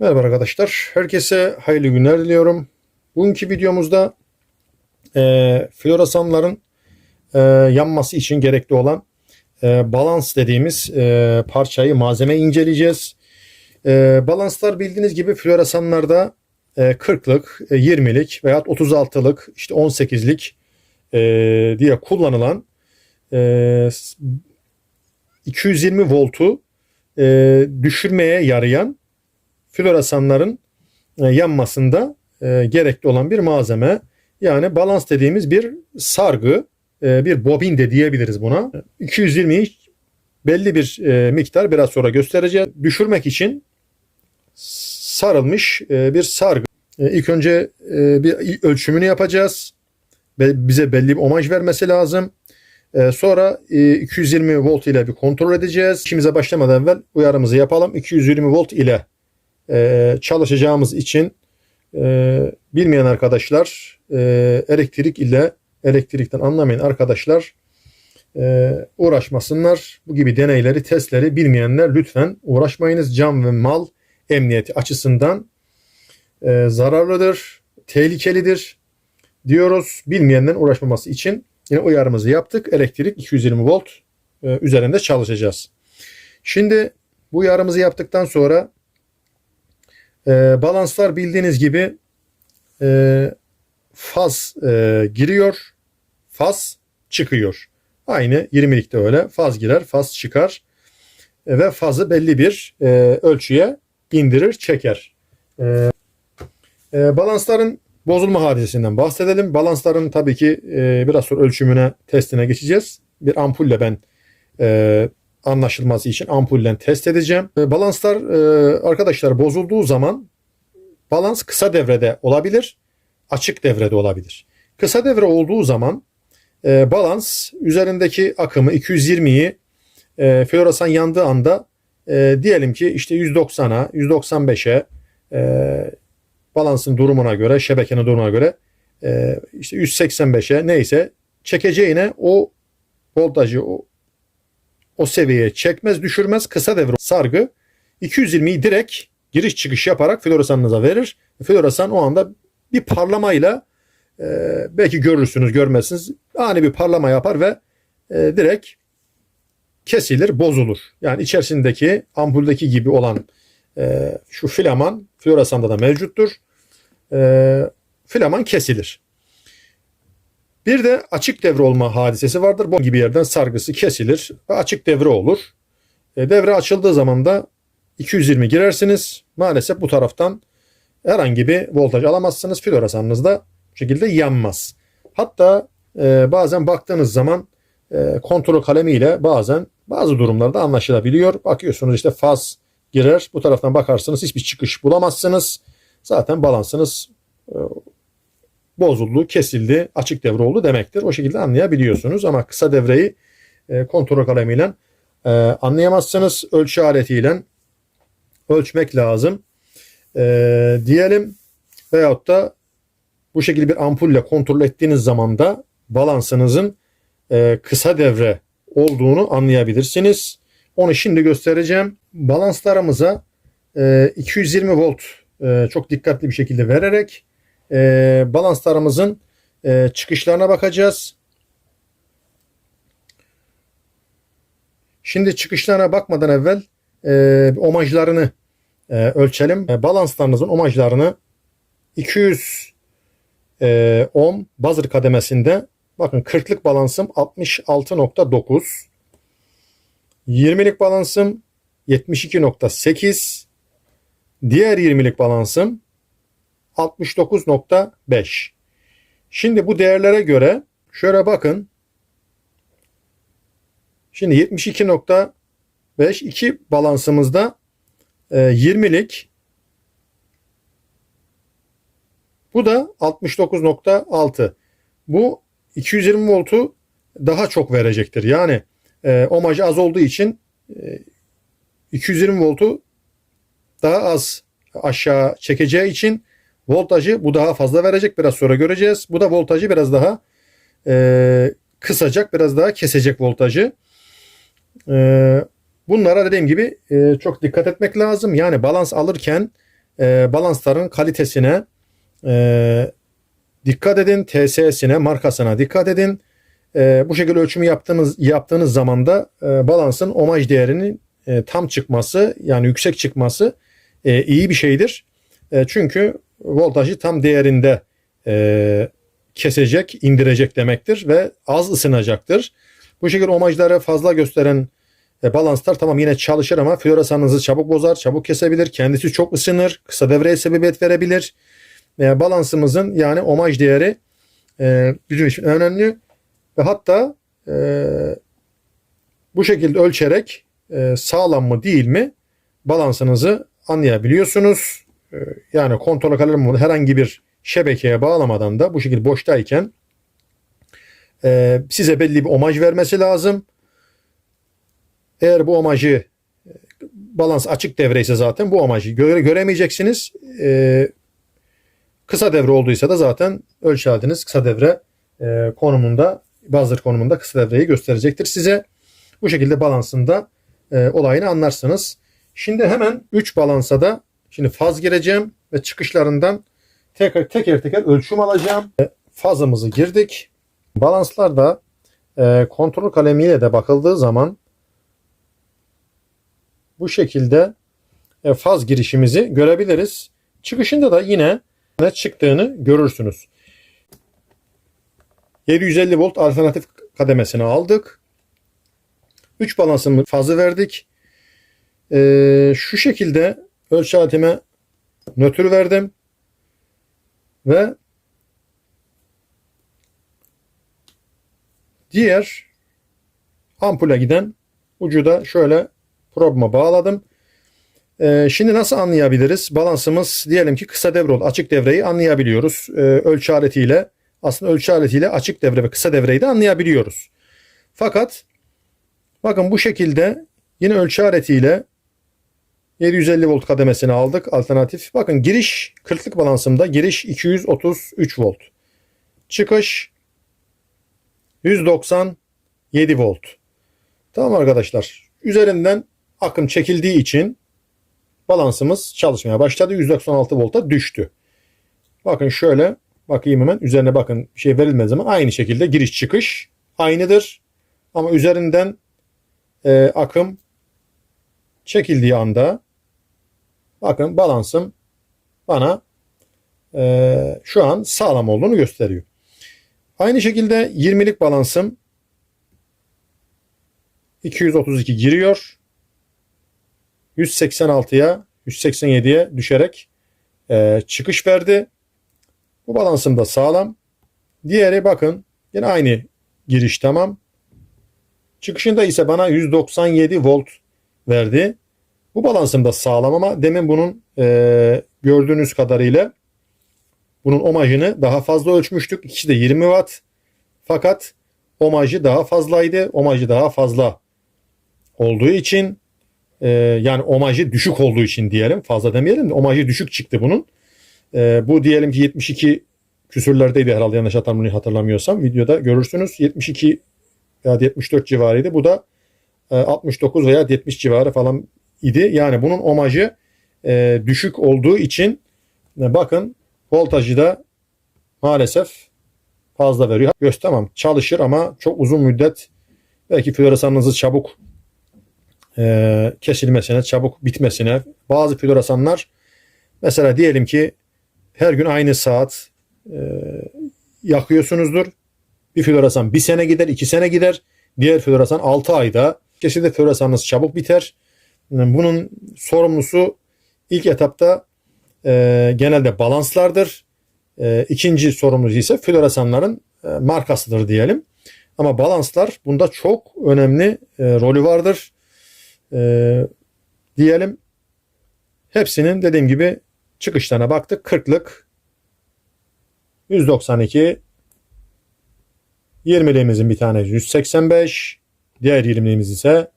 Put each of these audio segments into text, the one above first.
Merhaba arkadaşlar. Herkese hayırlı günler diliyorum. Bugünkü videomuzda e, floresanların e, yanması için gerekli olan e, balans dediğimiz e, parçayı, malzemeyi inceleyeceğiz. E, balanslar bildiğiniz gibi floresanlarda e, 40'lık, e, 20'lik veya 36'lık, işte 18'lik e, diye kullanılan e, 220 voltu e, düşürmeye yarayan floresanların e, yanmasında e, gerekli olan bir malzeme. Yani balans dediğimiz bir sargı, e, bir bobin de diyebiliriz buna. 220'yi belli bir miktar biraz sonra göstereceğiz. Düşürmek için sarılmış bir sargı. İlk önce bir ölçümünü yapacağız. Bize belli bir omaj vermesi lazım. Sonra e, 220 volt ile bir kontrol edeceğiz. İşimize başlamadan evvel uyarımızı yapalım. 220 volt ile e, çalışacağımız için e, bilmeyen arkadaşlar e, elektrik ile elektrikten anlamayan arkadaşlar e, uğraşmasınlar. Bu gibi deneyleri, testleri bilmeyenler lütfen uğraşmayınız. Can ve mal emniyeti açısından zararlıdır, tehlikelidir diyoruz. Bilmeyenlerin uğraşmaması için yine uyarımızı yaptık. Elektrik 220 volt üzerinde çalışacağız. Şimdi bu uyarımızı yaptıktan sonra e, balanslar bildiğiniz gibi e, faz e, giriyor, faz çıkıyor. Aynı 20'likte öyle faz girer, faz çıkar e, ve fazı belli bir e, ölçüye indirir, çeker. E, e, balansların bozulma hadisesinden bahsedelim. Balansların tabii ki e, biraz sonra ölçümüne, testine geçeceğiz. Bir ampulle ben e, anlaşılması için ampullen test edeceğim. E, Balanslar e, arkadaşlar bozulduğu zaman balans kısa devrede olabilir, açık devrede olabilir. Kısa devre olduğu zaman e, balans üzerindeki akımı 220'yi e, floresan yandığı anda e, diyelim ki işte 190'a, 195'e e, balansın durumuna göre, şebekenin durumuna göre e, işte 185'e neyse çekeceğine o voltajı, o o seviyeye çekmez düşürmez kısa devre sargı 220'yi direkt giriş çıkış yaparak floresanınıza verir. Floresan o anda bir parlamayla e, belki görürsünüz görmezsiniz ani bir parlama yapar ve e, direkt kesilir bozulur. Yani içerisindeki ampuldeki gibi olan e, şu filaman floresanda da mevcuttur. E, filaman kesilir. Bir de açık devre olma hadisesi vardır. Bu gibi yerden sargısı kesilir ve açık devre olur. E, devre açıldığı zaman da 220 girersiniz. Maalesef bu taraftan herhangi bir voltaj alamazsınız. Floresanınız da bu şekilde yanmaz. Hatta e, bazen baktığınız zaman e, kontrol kalemiyle bazen bazı durumlarda anlaşılabiliyor. Bakıyorsunuz işte faz girer. Bu taraftan bakarsınız hiçbir çıkış bulamazsınız. Zaten balansınız e, bozuldu, kesildi, açık devre oldu demektir. O şekilde anlayabiliyorsunuz ama kısa devreyi e, kontrol kalemiyle e, anlayamazsınız. Ölçü aletiyle ölçmek lazım. E, diyelim veyahut da bu şekilde bir ampulle kontrol ettiğiniz zaman da balansınızın e, kısa devre olduğunu anlayabilirsiniz. Onu şimdi göstereceğim. Balanslarımıza e, 220 volt çok dikkatli bir şekilde vererek e, balanslarımızın e, çıkışlarına bakacağız. Şimdi çıkışlarına bakmadan evvel e, omajlarını e, ölçelim. E, balanslarınızın omajlarını 200 e, ohm buzzer kademesinde bakın 40'lık balansım 66.9 20'lik balansım 72.8 diğer 20'lik balansım 69.5. Şimdi bu değerlere göre şöyle bakın. Şimdi 72.5 2 balansımızda e, 20'lik bu da 69.6. Bu 220 voltu daha çok verecektir. Yani e, omaj az olduğu için e, 220 voltu daha az aşağı çekeceği için voltajı bu daha fazla verecek. Biraz sonra göreceğiz. Bu da voltajı biraz daha e, kısacak. Biraz daha kesecek voltajı. E, bunlara dediğim gibi e, çok dikkat etmek lazım. Yani balans alırken e, balansların kalitesine e, dikkat edin. TSS'ine, markasına dikkat edin. E, bu şekilde ölçümü yaptığınız yaptığınız zaman da e, balansın omaj değerinin e, tam çıkması yani yüksek çıkması e, iyi bir şeydir. E, çünkü voltajı tam değerinde e, kesecek, indirecek demektir ve az ısınacaktır. Bu şekilde omajları fazla gösteren e, balanslar tamam yine çalışır ama floresanınızı çabuk bozar, çabuk kesebilir. Kendisi çok ısınır, kısa devreye sebebiyet verebilir. E, balansımızın yani omaj değeri e, bizim için önemli ve hatta e, bu şekilde ölçerek e, sağlam mı değil mi balansınızı anlayabiliyorsunuz. E, yani kontrol kalemi herhangi bir şebekeye bağlamadan da bu şekilde boştayken e, size belli bir omaj vermesi lazım. Eğer bu omajı e, balans açık devre ise zaten bu omajı göre, göremeyeceksiniz. E, kısa devre olduysa da zaten ölçü aletiniz kısa devre e, konumunda buzzer konumunda kısa devreyi gösterecektir size. Bu şekilde balansında e, olayını anlarsınız. Şimdi hemen 3 balansa da şimdi faz gireceğim ve çıkışlarından teker teker, teker ölçüm alacağım. E, fazımızı girdik. Balanslarda e, kontrol kalemiyle de bakıldığı zaman bu şekilde e, faz girişimizi görebiliriz. Çıkışında da yine ne çıktığını görürsünüz. 750 volt alternatif kademesini aldık. 3 balansını fazı verdik. Ee, şu şekilde ölçü aletime nötr verdim. Ve diğer ampule giden ucu da şöyle probuma bağladım. Ee, şimdi nasıl anlayabiliriz? Balansımız diyelim ki kısa devre oldu. Açık devreyi anlayabiliyoruz. Ee, ölçü aletiyle aslında ölçü aletiyle açık devre ve kısa devreyi de anlayabiliyoruz. Fakat bakın bu şekilde yine ölçü aletiyle 750 volt kademesini aldık alternatif. Bakın giriş 40'lık balansımda giriş 233 volt. Çıkış 197 volt. Tamam arkadaşlar. Üzerinden akım çekildiği için balansımız çalışmaya başladı. 196 volta düştü. Bakın şöyle bakayım hemen üzerine bakın bir şey verilmez zaman aynı şekilde giriş çıkış aynıdır. Ama üzerinden e, akım çekildiği anda bakın balansım bana e, şu an sağlam olduğunu gösteriyor. Aynı şekilde 20'lik balansım 232 giriyor. 186'ya 187'ye düşerek e, çıkış verdi. Bu balansım da sağlam. Diğeri bakın yine aynı giriş tamam. Çıkışında ise bana 197 volt verdi. Bu balansım da sağlam ama demin bunun e, gördüğünüz kadarıyla bunun omajını daha fazla ölçmüştük. İkisi de 20 watt. Fakat omajı daha fazlaydı. Omajı daha fazla olduğu için e, yani omajı düşük olduğu için diyelim. Fazla demeyelim de omajı düşük çıktı bunun. E, bu diyelim ki 72 küsürlerdeydi herhalde yanlış hatırlamıyorsam. Videoda görürsünüz. 72 veya 74 civarıydı. Bu da e, 69 veya 70 civarı falan idi. Yani bunun omajı e, düşük olduğu için e, bakın voltajı da maalesef fazla veriyor. Göstermem çalışır ama çok uzun müddet belki floresanınızı çabuk e, kesilmesine, çabuk bitmesine bazı floresanlar mesela diyelim ki her gün aynı saat e, yakıyorsunuzdur. Bir floresan bir sene gider, iki sene gider. Diğer floresan 6 ayda. Kesinlikle floresanınız çabuk biter. Bunun sorumlusu ilk etapta e, genelde balanslardır. E, ikinci sorumlusu ise floresanların e, markasıdır diyelim. Ama balanslar bunda çok önemli e, rolü vardır. E, diyelim hepsinin dediğim gibi çıkışlarına baktık. 40'lık 192 20'liğimizin bir tanesi 185 diğer 20'liğimiz ise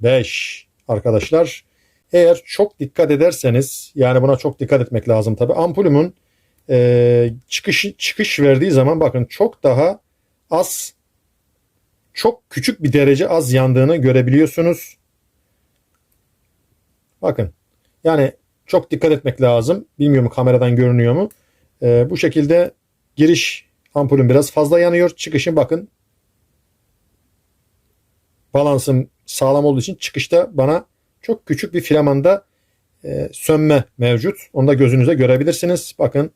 195 arkadaşlar. Eğer çok dikkat ederseniz yani buna çok dikkat etmek lazım tabi. Ampulümün e, çıkış, çıkış verdiği zaman bakın çok daha az çok küçük bir derece az yandığını görebiliyorsunuz. Bakın yani çok dikkat etmek lazım. Bilmiyorum kameradan görünüyor mu. Ee, bu şekilde giriş ampulüm biraz fazla yanıyor. Çıkışın bakın balansım sağlam olduğu için çıkışta bana çok küçük bir filamanda e, sönme mevcut. Onu da gözünüze görebilirsiniz. Bakın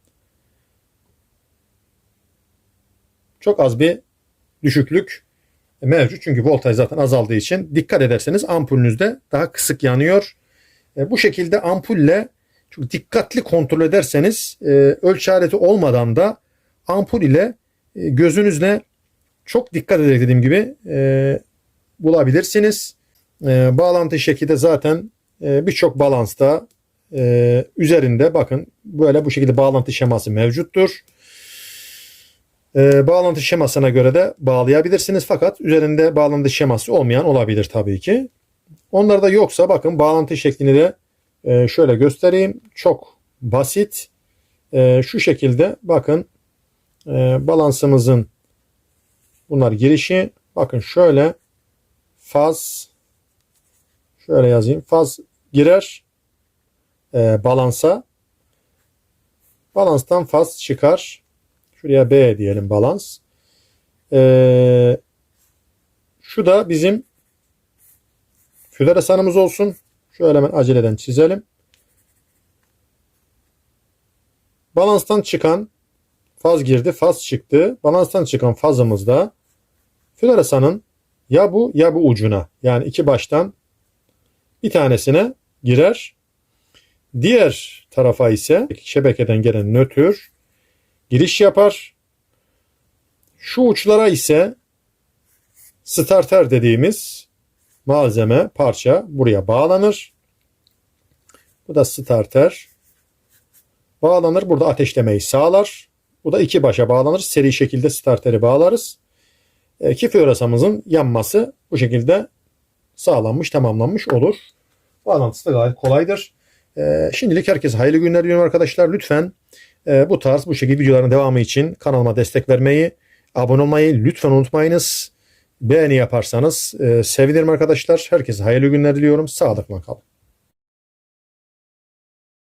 çok az bir düşüklük mevcut. Çünkü voltaj zaten azaldığı için dikkat ederseniz ampulünüzde daha kısık yanıyor. E, bu şekilde ampulle çok dikkatli kontrol ederseniz e, ölçü aleti olmadan da ampul ile e, gözünüzle çok dikkat ederek dediğim gibi e, bulabilirsiniz. E, bağlantı şekli de zaten e, birçok balansta e, üzerinde bakın böyle bu şekilde bağlantı şeması mevcuttur. E, bağlantı şemasına göre de bağlayabilirsiniz fakat üzerinde bağlantı şeması olmayan olabilir tabii ki. Onlarda yoksa bakın bağlantı şeklini de e, şöyle göstereyim. Çok basit. E, şu şekilde bakın e, balansımızın bunlar girişi. Bakın şöyle faz şöyle yazayım. Faz girer e, balansa. Balanstan faz çıkar. Şuraya B diyelim balans. E, şu da bizim floresanımız olsun. Şöyle hemen aceleden çizelim. Balanstan çıkan faz girdi, faz çıktı. Balanstan çıkan fazımızda floresanın ya bu ya bu ucuna yani iki baştan bir tanesine girer. Diğer tarafa ise şebekeden gelen nötr giriş yapar. Şu uçlara ise starter dediğimiz malzeme parça buraya bağlanır. Bu da starter. Bağlanır. Burada ateşlemeyi sağlar. Bu da iki başa bağlanır. Seri şekilde starteri bağlarız. E, ki floresamızın yanması bu şekilde sağlanmış, tamamlanmış olur. Bağlantısı da gayet kolaydır. E, şimdilik herkese hayırlı günler diliyorum arkadaşlar. Lütfen e, bu tarz bu şekilde videoların devamı için kanalıma destek vermeyi, abone olmayı lütfen unutmayınız. Beğeni yaparsanız e, sevinirim arkadaşlar. Herkese hayırlı günler diliyorum. Sağlıkla kalın.